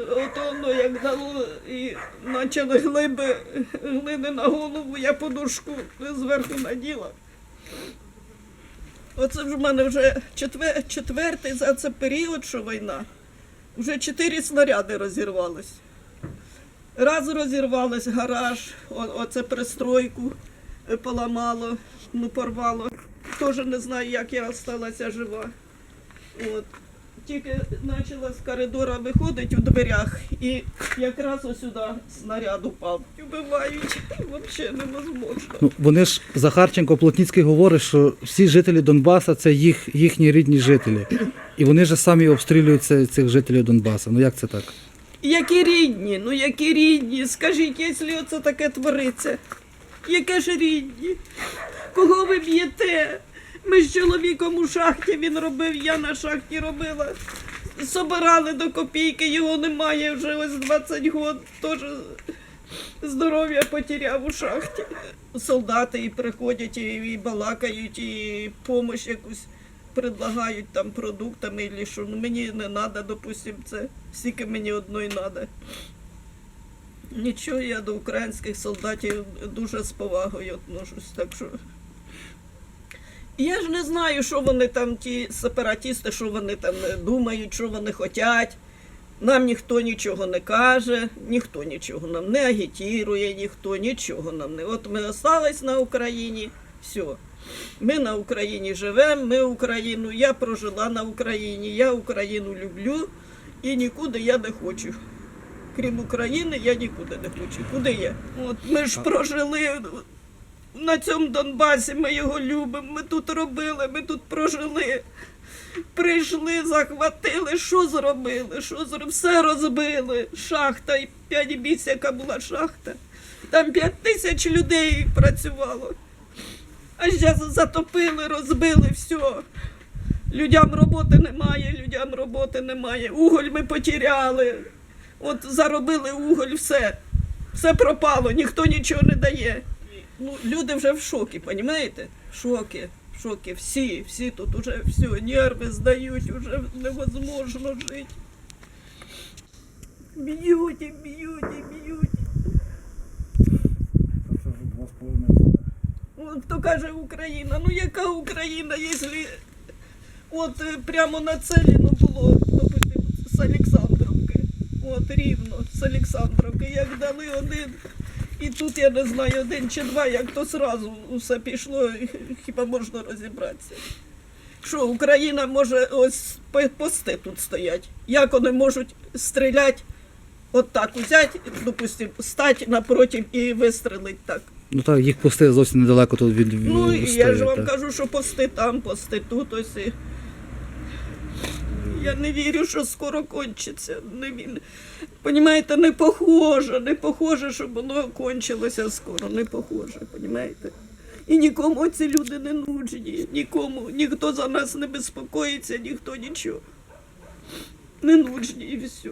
Ото воно як дало і почали глиби глини на голову, я подушку зверху наділа. Оце ж в мене вже четвер, четвертий за це період, що війна. Вже чотири снаряди розірвались. Раз розірвалось гараж, о- оце пристройку е, поламало, ну порвало. Теж не знаю, як я залишилася жива. От. Тільки почала з коридора виходити у дверях, і якраз ось сюди снаряд упав. Вбивають, взагалі невозможно. Ну, вони ж Захарченко Плотніцький говорить, що всі жителі Донбаса це їх, їхні рідні жителі. І вони ж самі обстрілюють цих жителів Донбаса. Ну як це так? Які рідні, ну які рідні, скажіть, якщо оце таке твориться, яке ж рідні? Кого ви б'єте? Ми з чоловіком у шахті він робив, я на шахті робила. Собирали до копійки, його немає вже ось 20 років, теж здоров'я потеряв у шахті. Солдати і приходять, і, балакають, і допомогу якусь предлагають там продуктами, і що ну, мені не треба, допустим, це стільки мені одної треба. Нічого, я до українських солдатів дуже з повагою отношусь, так що. Я ж не знаю, що вони там, ті сепаратісти, що вони там е, думають, що вони хочуть. Нам ніхто нічого не каже, ніхто нічого нам не агітірує, ніхто нічого нам не. От ми остались на Україні, все. Ми на Україні живемо, ми Україну, я прожила на Україні, я Україну люблю і нікуди я не хочу. Крім України, я нікуди не хочу. Куди я? От ми ж прожили на цьому Донбасі, ми його любимо, ми тут робили, ми тут прожили. Прийшли, захватили, що зробили? Що зробили? Все розбили. Шахта, і п'ять місяців, яка була шахта. Там п'ять тисяч людей працювало. А зараз затопили, розбили все. Людям роботи немає, людям роботи немає. Уголь ми потеряли. От заробили уголь, все. Все пропало, ніхто нічого не дає. Ну, люди вже в шокі, розумієте? Шокі, в шокі. Всі, всі тут уже все, нерви здають, вже невозможно жити. Б'ють і б'ють і б'ють. От хто каже Україна, ну яка Україна, якщо от е, прямо нацелено було, допустим, з Олександровки, от рівно з Олександровки, як дали один, і тут я не знаю, один чи два, як то зразу все пішло, хіба можна розібратися. Що Україна може ось пости тут стоять. Як вони можуть стріляти, от так взяти, допустим, стати напротив і вистрелити так. Ну так, їх пусти зовсім недалеко тут від Ну, і я ж вам так. кажу, що пости там, пости тут, ось і. Я не вірю, що скоро кончиться. Не ві- Понімаєте, не похоже, не похоже, щоб воно кончилося скоро, не похоже, понімаєте? І нікому ці люди не нужні, нікому, ніхто за нас не безпокоїться, ніхто нічого. Не нужні і все.